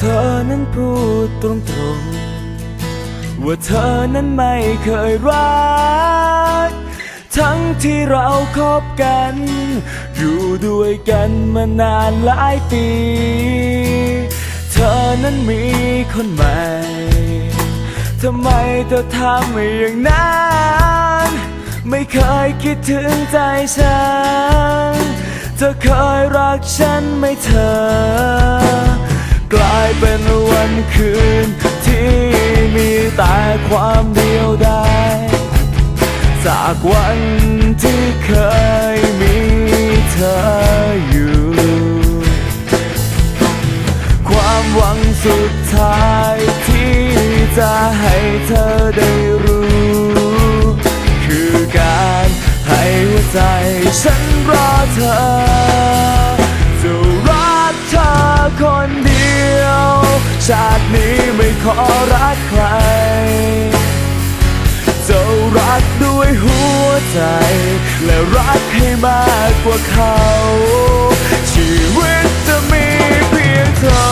เธอนั้นพูดตรงๆ ว่าเธอนั้นไม่เคยรัก ทั้งที่เราคบกัน อยู่ด้วยกันมานานหลายปี เธอนั้นมีคนใหม่ ทำไมเธอทำอย่างนั้น ไม่เคยคิดถึงใจฉัน เธอเคยรักฉันไหมเธอ เป็นวันคืน ที่มีแต่ความเดียวดายจากวันที่เคยมีเธออยู่ ความหวังสุดท้ายที่จะให้เธอได้รู้ คือการให้หัวใจฉันรอเธอ ชาตินี้ไม่ขอรักใคร จะรักด้วยหัวใจ และรักให้มากกว่าเขา ชีวิตจะมีเพียงเธอ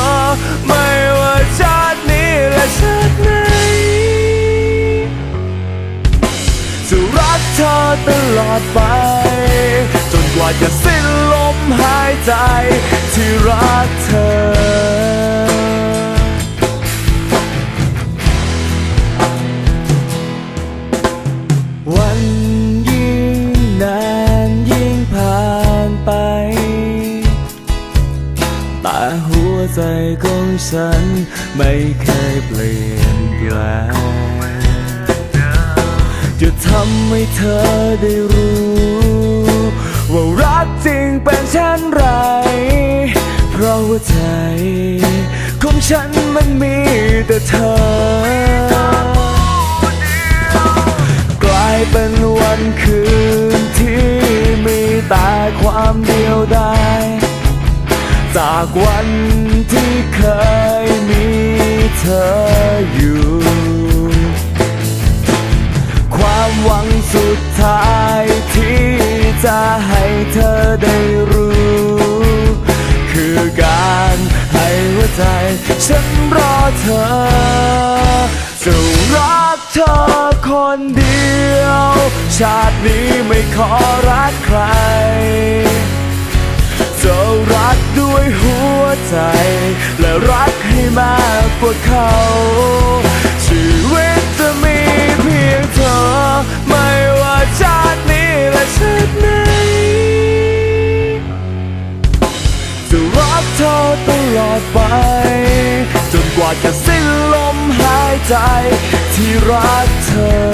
ไม่ว่าชาตินี้และชาติไหนจะรักเธอตลอดไป จนกว่าจะสิ้นลมหายใจที่รักเธอ แต่หัวใจของฉันไม่เคยเปลี่ยนแปลงจะทำให้เธอได้รู้ ว่ารักจริงเป็นเช่นไร เพราะหัวใจของฉันมันมีแต่เธอ แต่ความเดียวดายจากวันที่เคยมีเธออยู่ ความหวังสุดท้ายที่จะให้เธอได้รู้ คือการให้หัวใจฉันรอเธอ ชาตินี้ไม่ขอรักใคร จะรักด้วยหัวใจ และรักให้มากกว่าเขา ชีวิตจะมีเพียงเธอ ไม่ว่าชาตินี้และชาติไหนจะรักเธอตลอดไป จนกว่าจะสิ้นลมหายใจที่รักเธอ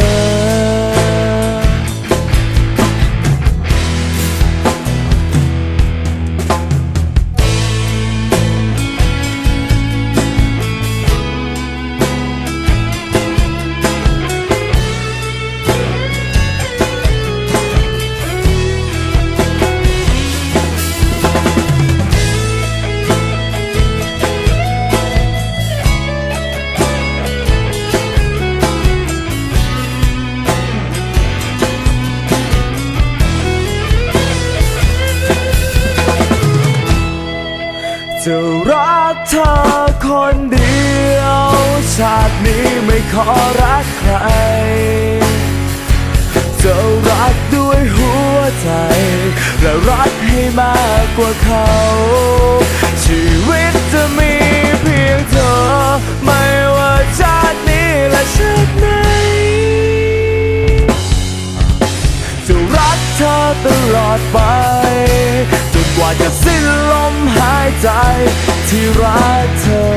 จะรักเธอคนเดียวชาตินี้ไม่ขอรักใคร จะรักด้วยหัวใจ และรักให้มากกว่าเขา ใจที่รักเธอ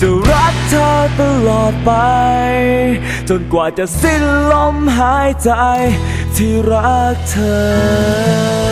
จะรักเธอตลอดไป จนกว่าจะสิ้นลมหายใจที่รักเธอ